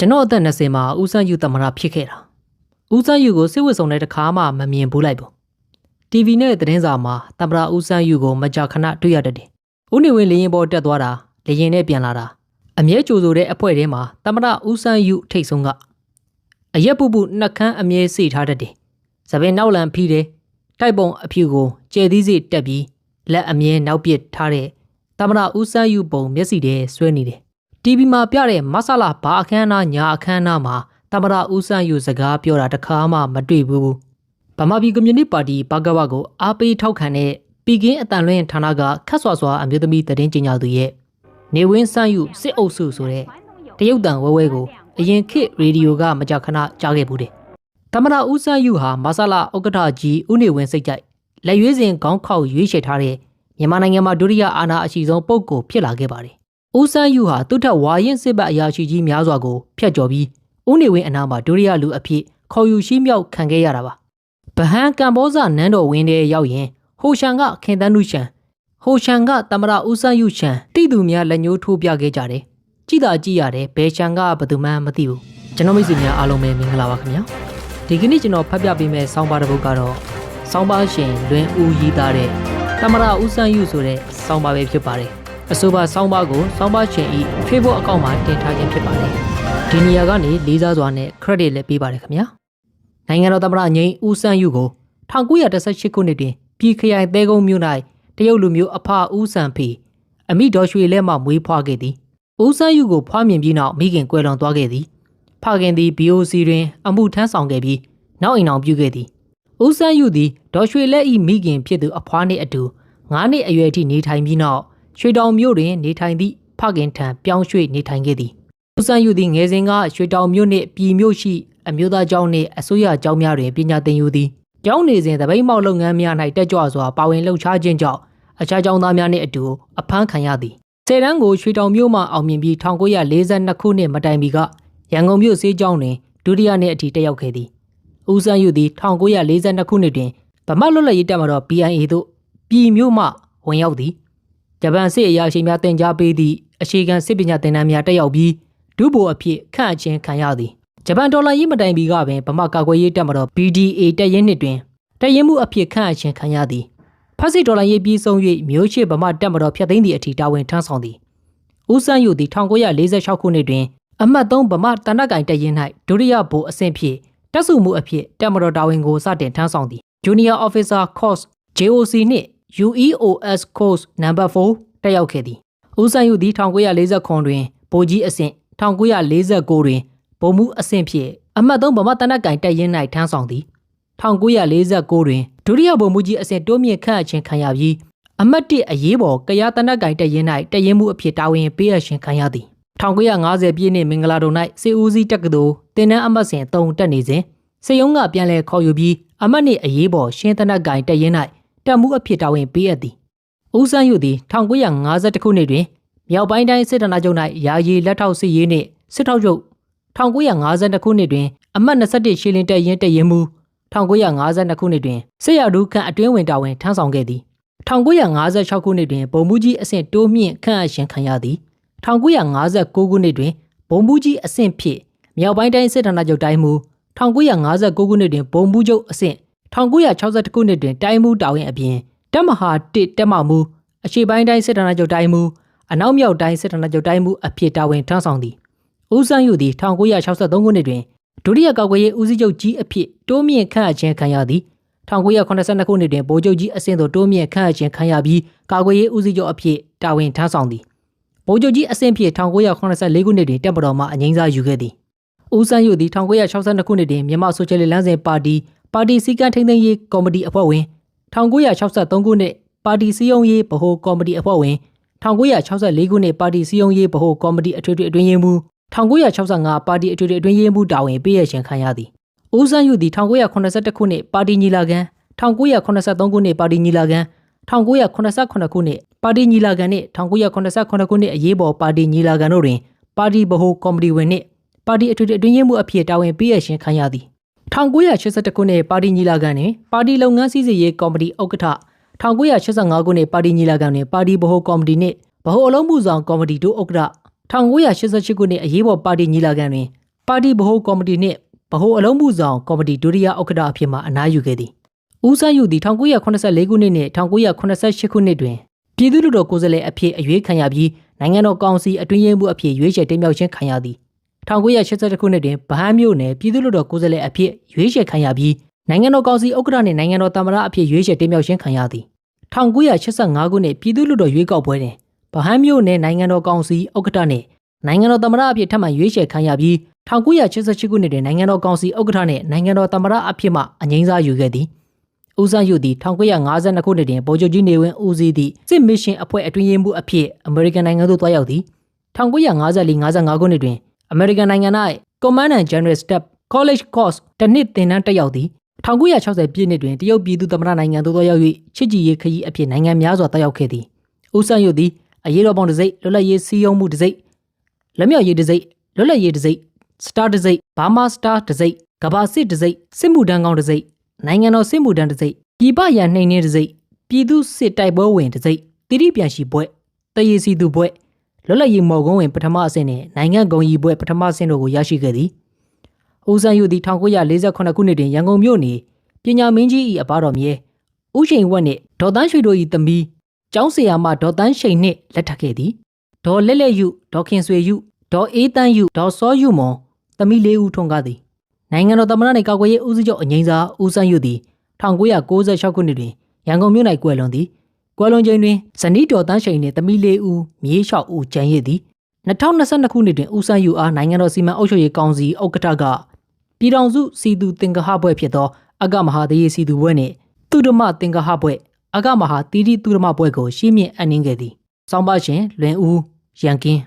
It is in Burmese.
ကျွန်တော်အသက်20မှာဦးစန်းယူသမရဖြစ်ခဲ့တာဦးစန်းယူကိုစိတ်ဝစ်ဆောင်တဲ့တစ်ခါမှမမြင်ဘူးလိုက်ဘူး TV နဲ့သတင်းစာမှာသမရဦးစန်းယူကိုမကြာခဏတွေ့ရတတ်တယ်ဦးနေဝင်းလေရင်ပေါ်တက်သွားတာလေရင်နဲ့ပြန်လာတာအမြဲကြိုဆိုတဲ့အဖွဲထဲမှာသမရဦးစန်းယူထိတ်ဆုံးကအရက်ပူပူနှက်ခမ်းအမြဲစေထားတတ်တယ်သပင်နောက်လန်ဖီးတယ်တိုက်ပုံအဖြူကိုကျဲသီးစေတက်ပြီးလက်အမြဲနောက်ပစ်ထားတဲ့သမရဦးစန်းယူပုံမျက်စိထဲဆွဲနေတယ် TV မှာပြတဲ့မဆလာဘာအခမ်းအနားညာအခမ်းအနားမှာတမရဦးဆန်းယူစကားပြောတာတစ်ခါမှမတွေ့ဘူးဗမာပြည်ကွန်မြူနတီပါတီဘကဝကိုအားပေးထောက်ခံတဲ့ပြည်ကင်းအတန်လွင့်ဌာနကခတ်ဆွာဆွာအမျိုးသမီးသတင်းကြေညာသူရဲ့နေဝင်းဆန်းယူစစ်အုပ်စုဆိုတဲ့တရုတ်တန်ဝဲဝဲကိုအရင်ခေတ်ရေဒီယိုကမကြာခဏကြားခဲ့ဘူးတယ်တမရဦးဆန်းယူဟာမဆလာဥက္ကဋ္ဌကြီးဦးနေဝင်းစိတ်ကြိုက်လက်ရွေးစင်ခေါင်းခေါက်ရွေးချယ်ထားတဲ့မြန်မာနိုင်ငံမှာဒုတိယအာဏာအရှိဆုံးပုဂ္ဂိုလ်ဖြစ်လာခဲ့ပါတယ် ဦးစန်းယူဟာသူ့ထက်ဝါရင်စစ်ဘက်အရာရှိကြီးများစွာကိုဖျက်ကျော်ပြီးဦးနေဝင်းအနားမှာဒုတိယလူအဖြစ်ခေါ်ယူရှိမြောက်ခံခဲ့ရတာပါ။ဗဟန်ကံဘောဇနန်းတော်ဝင်းထဲရောက်ရင်ဟိုရှန်ကခင်တန်းနုရှန်ဟိုရှန်ကတမရဦးစန်းယူရှန်တိသူများလက်ညှိုးထိုးပြခဲ့ကြတယ်။ကြည်သာကြည်ရတယ်ဘယ်ရှန်ကဘယ်သူမှမသိဘူး။ကျွန်တော်မိတ်ဆွေများအားလုံးပဲမင်္ဂလာပါခင်ဗျာ။ဒီကနေ့ကျွန်တော်ဖတ်ပြပေးမယ့်ဆောင်းပါးတစ်ပုဒ်ကတော့ဆောင်းပါးရှင်လွင်ဦးရေးသားတဲ့တမရဦးစန်းယူဆိုတဲ့ဆောင်းပါးပဲဖြစ်ပါတယ်။ အဆိုပါဆောင်းပါးကိုဆောင်းပါးရှင်ဤ Facebook အကောင့်မှာတင်ထားခြင်းဖြစ်ပါတယ်။ဒီနေရာကနေလေးစားစွာနဲ့ credit လည်းပေးပါတယ်ခင်ဗျာ။နိုင်ငံတော်သမ္မတငိမ့်ဦးစန်းယူကို1918ခုနှစ်တွင်ပြည်ခရိုင်သဲကုန်းမြို့၌တရုတ်လူမျိုးအဖဦးစံဖေအမိတော်ရွှေလဲမှမွေးဖွားခဲ့သည်။ဦးစန်းယူကိုဖွားမြင်ပြီးနောက်မိခင်ကွယ်လွန်သွားခဲ့သည်။ဖခင်သည် BOC တွင်အမှုထမ်းဆောင်ခဲ့ပြီးနောက်အိမ်အောင်ပြုခဲ့သည်။ဦးစန်းယူသည်ဒေါ်ရွှေလက်ဤမိခင်ဖြစ်သူအဖွားနှင့်အတူ9နှစ်အရွယ်ထိနေထိုင်ပြီးနောက် ရွှေတောင်မြို့တွင်နေထိုင်သည့်ဖခင်ထံပြောင်းရွှေ့နေထိုင်ခဲ့သည်။ဦးစန်းယူသည်ငယ်စဉ်ကရွှေတောင်မြို့နှင့်ပြည်မြို့ရှိအမျိုးသားကျောင်းနှင့်အစိုးရကျောင်းများတွင်ပညာသင်ယူသည်။ကျောင်းနေစဉ်တပိတ်မောက်လုပ်ငန်းများ၌တက်ကြွစွာပါဝင်လှုပ်ရှားခြင်းကြောင့်အခြားကျောင်းသားများနှင့်အတူအဖမ်းခံရသည်။ဆယ်တန်းကိုရွှေတောင်မြို့မှအောင်မြင်ပြီး1942ခုနှစ်မတိုင်မီကရန်ကုန်မြို့စေးကျောင်းတွင်ဒုတိယနှစ်အထိတက်ရောက်ခဲ့သည်။ဦးစန်းယူသည်1942ခုနှစ်တွင်ဗမာလွတ်လပ်ရေးတပ်မတော် BIA သို့ပြည်မြို့မှဝင်ရောက်သည်။ ဂျပန်စစ်အရာရှိများတင် जा ပေးသည့်အခြေခံစစ်ပညာသင်တန်းများတက်ရောက်ပြီးဒုဗိုလ်အဖြစ်ခန့်အပ်ခြင်းခံရသည်။ဂျပန်ဒေါ်လာရေးမတိုင်မီကပင်ဗမာကာကွယ်ရေးတပ်မတော် BDA တပ်ရင်းနှစ်တွင်တပ်ရင်းမှုအဖြစ်ခန့်အပ်ခြင်းခံရသည်။ဖက်စစ်ဒေါ်လာရေးပြီးဆုံး၍မျိုးချစ်ဗမာတပ်မတော်ဖျက်သိမ်းသည့်အထိတာဝန်ထမ်းဆောင်သည်။ဦးစန်းယူသည်1946ခုနှစ်တွင်အမှတ်3ဗမာတနက်ကင်တပ်ရင်း၌ဒုတိယဗိုလ်အဆင့်ဖြင့်တပ်စုမှုအဖြစ်တပ်မတော်တာဝန်ကိုစတင်ထမ်းဆောင်သည် Junior Officer Course JOC နှင့် UEOS Course Number 4တက်ရောက်ခဲ့သည်ဦးစန်းယူသည်1940ခွန်တွင်ဗိုလ်ကြီးအဆင့်1949တွင်ဗိုလ်မှူးအဆင့်ဖြင့်အမှတ်3ဗမာတနက်ကင်တပ်ရင်း၌ထမ်းဆောင်သည်1949တွင်ဒုတိယဗိုလ်မှူးကြီးအဆင့်တိုးမြင့်ခန့်အပ်ခြင်းခံရပြီးအမှတ်1အရေးပေါ်ကရားတနက်ကင်တပ်ရင်း၌တပ်ရင်းမှုအဖြစ်တာဝန်ပေးအပ်ခြင်းခံရသည်1950ပြည့်နှစ်မင်္ဂလာတုံ၌စေဦးစီးတက္ကသိုလ်တင်နန်းအမှတ်စဉ်3တက်နေစဉ်စေယုံကပြန်လည်ခေါ်ယူပြီးအမှတ်2အရေးပေါ်ရှင်းတနက်ကင်တပ်ရင်း၌ တပ်မှုအဖြစ်တာဝန်ပေးအပ်သည်ဦးစန်းယူသည်1952ခုနှစ်တွင်မြောက်ပိုင်းတိုင်းစစ်ဌာနချုပ်၌ယာယီလက်ထောက်စစ်ရေးနှင့်စစ်ထောက်ချုပ်1952ခုနှစ်တွင်အမှတ်21ရှီလင်တပ်ရင်းတပ်ရင်းမှု1952ခုနှစ်တွင်စစ်ရဒုခန့်အတွင်းဝင်တာဝန်ထမ်းဆောင်ခဲ့သည်1956ခုနှစ်တွင်ဗိုလ်မှူးကြီးအဆင့်တိုးမြင့်ခန့်အပ်ရှင်ခံရသည်1959ခုနှစ်တွင်ဗိုလ်မှူးကြီးအဆင့်ဖြင့်မြောက်ပိုင်းတိုင်းစစ်ဌာနချုပ်တိုင်းမှု1959ခုနှစ်တွင်ဗိုလ်မှူးချုပ်အဆင့် 1962ခုနှစ်တွင်တိုင်းမှုတာဝန်အပြင်တပ်မဟာ1တပ်မမှုအရှေ့ပိုင်းတိုင်းစစ်ဌာနချုပ်တိုင်းမှုအနောက်မြောက်တိုင်းစစ်ဌာနချုပ်တိုင်းမှုအဖြစ်တာဝန်ထမ်းဆောင်သည်ဦးစန်းယူသည်1963ခုနှစ်တွင်ဒုတိယကောက်ွယ်ရေးဦးစီးချုပ်ကြီးအဖြစ်တိုးမြင့်ခန့်အပ်ခြင်းခံရသည်1982ခုနှစ်တွင်ဗိုလ်ချုပ်ကြီးအဆင့်သို့တိုးမြင့်ခန့်အပ်ခြင်းခံရပြီးကာကွယ်ရေးဦးစီးချုပ်အဖြစ်တာဝန်ထမ်းဆောင်သည်ဗိုလ်ချုပ်ကြီးအဆင့်ဖြင့်1984ခုနှစ်တွင်တပ်မတော်မှအငိမ့်စားယူခဲ့သည်ဦးစန်းယူသည်1962ခုနှစ်တွင်မြန်မာဆိုရှယ်လစ်လမ်းစဉ်ပါတီ ပါတီစည်းကမ်းထိန်းသိမ်းရေးကော်မတီအဖွဲ့ဝင်1963ခုနှစ်ပါတီစည်းရုံးရေးဗဟိုကော်မတီအဖွဲ့ဝင်1964ခုနှစ်ပါတီစည်းရုံးရေးဗဟိုကော်မတီအထွေထွေအတွင်းရေးမှူး1965ပါတီအထွေထွေအတွင်းရေးမှူးတာဝန်ပေးရရှင်ခံရသည်ဦးစန်းယူသည်1982ခုနှစ်ပါတီညီလာခံ1983ခုနှစ်ပါတီညီလာခံ1989ခုနှစ်ပါတီညီလာခံနှင့်1989ခုနှစ်အရေးပေါ်ပါတီညီလာခံတို့တွင်ပါတီဗဟိုကော်မတီဝင်နှင့်ပါတီအထွေထွေအတွင်းရေးမှူးအဖြစ်တာဝန်ပေးရရှင်ခံရသည် 1981ခုနှစ်ပါတီညီလာခံတွင်ပါတီလုပ်ငန်းစည်းစိမ်ရေးကော်မတီဥက္ကဋ္ဌ1985ခုနှစ်ပါတီညီလာခံတွင်ပါတီဗဟိုကော်မတီနှင့်ဗဟိုအလုံးမှုဆောင်ကော်မတီတို့ဥက္ကဋ္ဌ1988ခုနှစ်အရေးပေါ်ပါတီညီလာခံတွင်ပါတီဗဟိုကော်မတီနှင့်ဗဟိုအလုံးမှုဆောင်ကော်မတီဒုတိယဥက္ကဋ္ဌအဖြစ်မှအနားယူခဲ့သည်ဦးစန်းယူသည်1984ခုနှစ်နှင့်1988ခုနှစ်တွင်ပြည်သူ့လူတော်ကိုယ်စားလှယ်အဖြစ်အရွေးခံရပြီးနိုင်ငံတော်ကောင်စီအတွင်းရေးမှူးအဖြစ်ရွေးချယ်တင်မြှောက်ခြင်းခံရသည် 1982ခုနှစ်တွင်ဗဟန်းမြို့နယ်ပြည်သူ့လူတော်ကိုယ်စားလှယ်အဖြစ်ရွေးချယ်ခံရပြီးနိုင်ငံတော်ကောင်စီဥက္ကဋ္ဌနှင့်နိုင်ငံတော်သမ္မတအဖြစ်ရွေးချယ်တင်မြှောက်ခြင်းခံရသည်1985ခုနှစ်ပြည်သူ့လူတော်ရွေးကောက်ပွဲတွင်ဗဟန်းမြို့နယ်နိုင်ငံတော်ကောင်စီဥက္ကဋ္ဌနှင့်နိုင်ငံတော်သမ္မတအဖြစ်ထပ်မံရွေးချယ်ခံရပြီး1988ခုနှစ်တွင်နိုင်ငံတော်ကောင်စီဥက္ကဋ္ဌနှင့်နိုင်ငံတော်သမ္မတအဖြစ်မှအငြိမ်းစားယူခဲ့သည်ဦးစန်းယူသည်1952ခုနှစ်တွင်ဗိုလ်ချုပ်ကြီးနေဝင်းဦးစီးသည့်စစ်မစ်ရှင်အဖွဲ့အတွင်းရေးမှူးအဖြစ်အမေရိကန်နိုင်ငံသို့တွားရောက်သည်1954-55ခုနှစ်တွင် အမေရိကန်နိုင်ငံ၌ Command and General Staff College Course တစ်နှစ်သင်တန်းတက်ရောက်သည်1960ပြည့်နှစ်တွင်တရုတ်ပြည်သူ့သမ္မတနိုင်ငံသို့တွားရောက်၍ချစ်ကြည်ရေးခရီးအဖြစ်နိုင်ငံများစွာတက်ရောက်ခဲ့သည်ဦးစန်းယူသည်အရေးတော်ပုံတစ်စိတ်လွတ်လပ်ရေးစည်းရုံးမှုတစ်စိတ်လက်မြောက်ရေးတစ်စိတ်လွတ်လပ်ရေးတစ်စိတ်စတာတစ်စိတ်ဘာမာစတာတစ်စိတ်ကဘာစစ်တစ်စိတ်စစ်မှုတန်းကောင်းတစ်စိတ်နိုင်ငံတော်စစ်မှုတန်းတစ်စိတ်ပြည်ပရန်နှိမ်နှင်းတစ်စိတ်ပြည်သူစစ်တိုက်ပွဲဝင်တစ်စိတ်တိတိပြန်ရှိပွဲတရေစီသူပွဲ လွတ်လပ်ရေးမော်ကုန်းဝင်ပထမအဆင့်နှင့်နိုင်ငံဂုံကြီးပွဲပထမအဆင့်တို့ကိုရရှိခဲ့သည်ဦးစန်းယူသည်1948ခုနှစ်တွင်ရန်ကုန်မြို့နေပညာမင်းကြီး၏အပါတော်မြဲဦးရှိန်ဝက်နှင့်ဒေါ်တန်းရွှေတို့၏သမီးကျောင်းဆရာမဒေါ်တန်းရှိန်နှင့်လက်ထပ်ခဲ့သည်ဒေါ်လက်လက်ယူဒေါ်ခင်ဆွေယူဒေါ်အေးတန်းယူဒေါ်စောယူမွန်သမီးလေးဦးထွန်းကားသည်နိုင်ငံတော်သမ္မတနှင့်ကာကွယ်ရေးဦးစီးချုပ်အငိမ့်စာဦးစန်းယူသည်1996ခုနှစ်တွင်ရန်ကုန်မြို့၌ကွယ်လွန်သည် ကွယ်လွန်ချိန်တွင်ဇနီးတော်တန်းရှိန်နှင့်သမီးလေးဦးမြေးလျှောက်ဦးကျန်ရည်သည်2022ခုနှစ်တွင်ဦးစန်းယူအားနိုင်ငံတော်စီမံအုပ်ချုပ်ရေးကောင်စီဥက္ကဋ္ဌကပြည်ထောင်စုစီသူတင်္ဂဟဘွဲ့ဖြစ်သောအကမဟာတရေစီသူဘွဲ့နှင့်သူဒမတင်္ဂဟဘွဲ့အကမဟာတီတီသူဒမဘွဲ့ကိုရှင်းမြင့်အပ်နှင်းခဲ့သည်။စောင်းပါရှင်လွင်ဦးရန်ကင်း